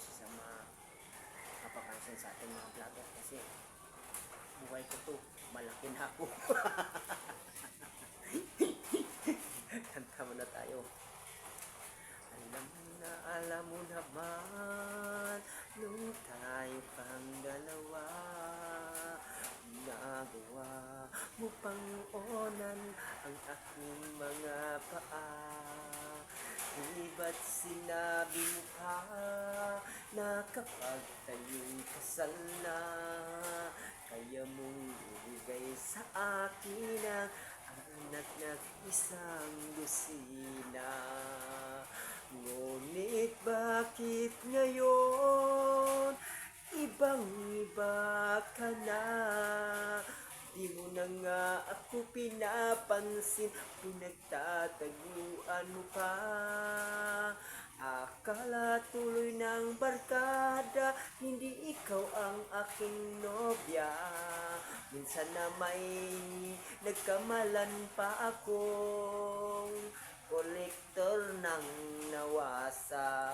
boses sa mga kapapansin sa ating mga vlogger kasi buhay ko to, malaki na ako. Kanta muna tayo. Alam na, alam mo naman Nung tayo pang dalawa Nagawa mo pang onan Ang aking mga paa ba't sinabi mo pa Na kapag tayo'y kasal na Kaya mong ibigay sa akin ang anak na isang lusina Ngunit bakit ngayon Ibang iba ka na na nga ako pinapansin Pinagtataguan mo pa. Akala tuloy ng barkada Hindi ikaw ang aking nobya. Minsan na may nagkamalan pa akong kolektor ng nawasa